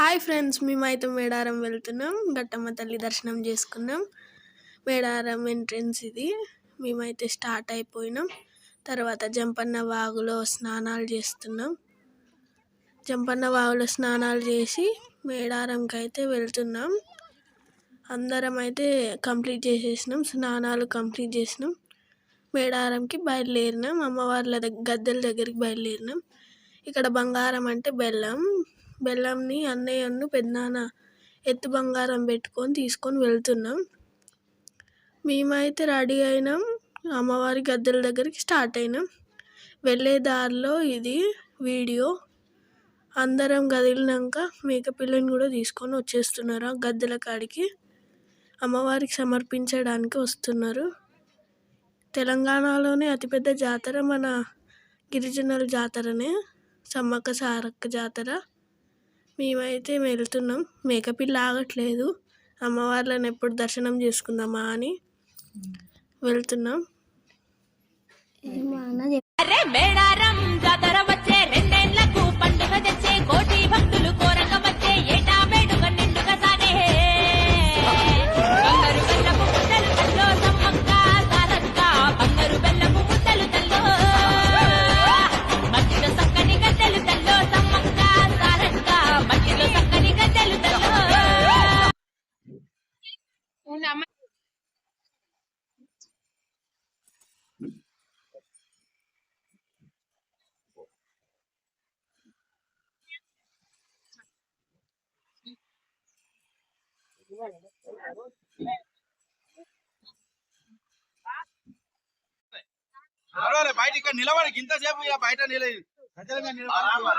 Hi friends మేమైతే మేడారం వెళ్తున్నాం. గట్టమ్మ తల్లి దర్శనం చేసుకున్నాం. మేడారం ఎంట్రన్స్ ఇది. మేమైతే స్టార్ట్ అయిపోయినాం. తర్వాత జంపన్న వాగులో స్నానాలు చేస్తున్నాం. జంపన్న వాగులో స్నానాలు చేసి మేడారంకి అయితే వెళ్తున్నాం. అందరం అయితే కంప్లీట్ చేసేసినాం. స్నానాలు కంప్లీట్ చేసినాం. మేడారంకి బయలుదేరినాం. అమ్మవార్ల దగ్గర గద్దెల దగ్గరికి బయలుదేరినాం. ఇక్కడ బంగారం అంటే బెల్లం బెల్లంని అన్నయ్యను పెద్దనాన్న ఎత్తు బంగారం పెట్టుకొని తీసుకొని వెళ్తున్నాం. మేమైతే రెడీ అయినాం. అమ్మవారి గద్దెల దగ్గరికి స్టార్ట్ అయినాం. వెళ్ళే దారిలో ఇది వీడియో. అందరం కదిలినాక మేకపిల్లని కూడా తీసుకొని వచ్చేస్తున్నారు ఆ గద్దెల కాడికి. అమ్మవారికి సమర్పించడానికి వస్తున్నారు. తెలంగాణలోనే అతిపెద్ద జాతర మన గిరిజనుల జాతరనే సమ్మక్క సారక్క జాతర. మేమైతే వెళ్తున్నాం. మేకపిల్ల ఆగట్లేదు. అమ్మవార్లను ఎప్పుడు దర్శనం చేసుకుందామా అని వెళ్తున్నాం. అరే వచ్చే రెండేళ్ళకు పండుగ తెచ్చే కోటి భక్తులు కోరక వచ్చే నడవాలి బయట ఇక్కడ నిలబడి ఇంతసేపు ఇక బయట నిలబడి రావాలా?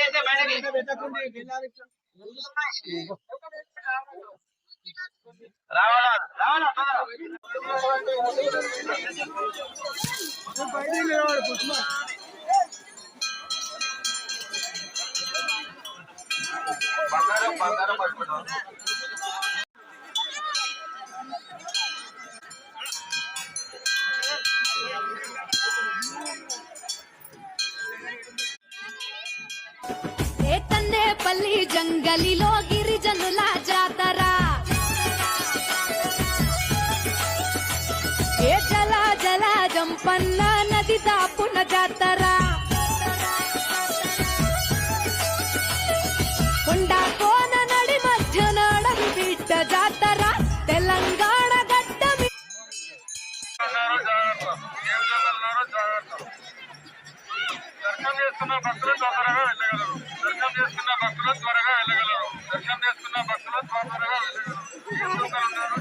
రావాలా? బయట పెట్టకుంటే వెళ్ళాలి. బయట నిలబడి పుష్ప. పల్లి జంగలిలో గిరిజనుల జాతర? ఏ జల జల జంపన్న నది దాపున జాతరా? దర్శనం చేసుకున్న భక్తులు తొందరగా వెళ్ళగలరు. దర్శనం చేసుకున్న భక్తులు త్వరగా వెళ్ళగలరు. దర్శనం చేసుకున్న భక్తులు త్వరగా వెళ్ళగలరు.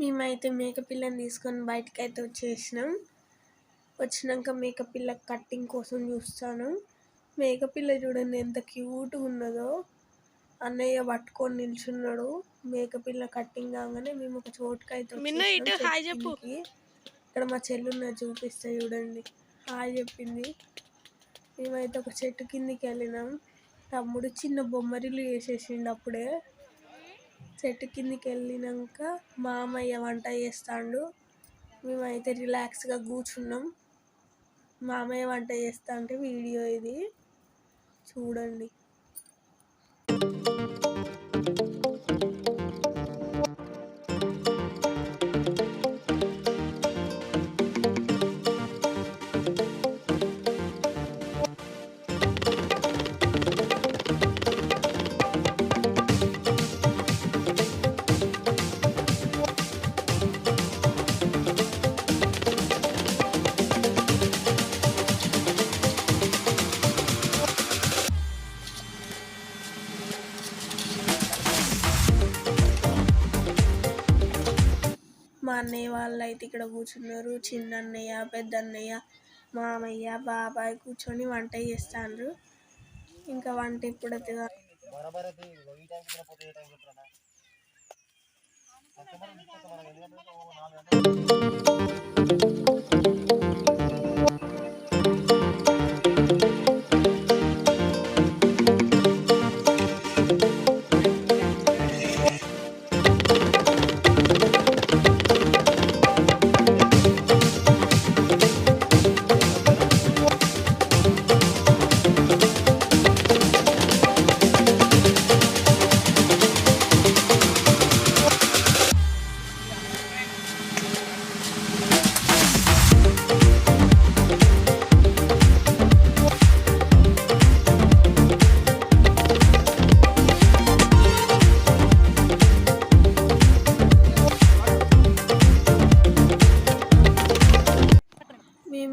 మేమైతే మేకపిల్లని తీసుకొని బయటకు అయితే వచ్చేసినాం. వచ్చినాక మేకపిల్ల కట్టింగ్ కోసం చూస్తాను. మేకపిల్ల చూడండి ఎంత క్యూట్గా ఉన్నదో. అన్నయ్య పట్టుకొని నిల్చున్నాడు. మేకపిల్ల కట్టింగ్ కాగానే మేము ఒక చోటుకి అయితే. ఇక్కడ మా చెల్లున్న చూపిస్తా చూడండి. హాయ్ చెప్పింది. మేమైతే ఒక చెట్టు కిందికి వెళ్ళినాం. తమ్ముడు చిన్న బొమ్మరిల్లు వేసేసిండు అప్పుడే. చెట్టు కిందికి వెళ్ళినాక మామయ్య వంట చేస్తాడు. మేమైతే రిలాక్స్గా కూర్చున్నాం. మామయ్య వంట చేస్తా అంటే వీడియో ఇది. చూడండి. అన్నయ్య వాళ్ళు అయితే ఇక్కడ కూర్చున్నారు. చిన్న అన్నయ్య పెద్ద అన్నయ్య మామయ్య బాబాయ్ కూర్చొని వంట చేస్తాండ్రు. ఇంకా వంట ఇప్పుడు ఎప్పుడైతే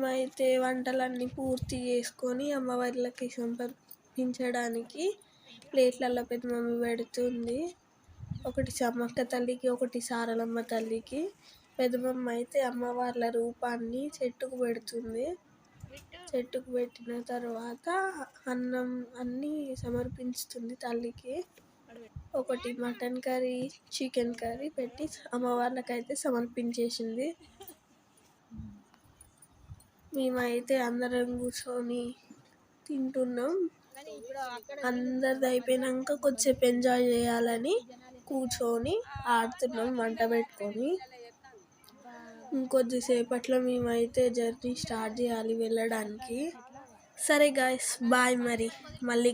మేమైతే వంటలన్నీ పూర్తి చేసుకొని అమ్మవార్లకి సమర్పించడానికి ప్లేట్లలో పెద్ద మమ్మీ పెడుతుంది. ఒకటి సమ్మక్క తల్లికి ఒకటి సారలమ్మ తల్లికి. పెదమమ్మ అయితే అమ్మవార్ల రూపాన్ని చెట్టుకు పెడుతుంది. చెట్టుకు పెట్టిన తర్వాత అన్నం అన్నీ సమర్పిస్తుంది తల్లికి. ఒకటి మటన్ కర్రీ చికెన్ కర్రీ పెట్టి అమ్మవార్లకైతే సమర్పించేసింది. మేమైతే అందరం కూర్చొని తింటున్నాం. అందరిది అయిపోయినాక కొద్దిసేపు ఎంజాయ్ చేయాలని కూర్చొని ఆడుతున్నాం వంట పెట్టుకొని. ఇంకొద్దిసేపట్లో మేమైతే జర్నీ స్టార్ట్ చేయాలి వెళ్ళడానికి. సరే గాయస్ బాయ్ మరి. మళ్ళీ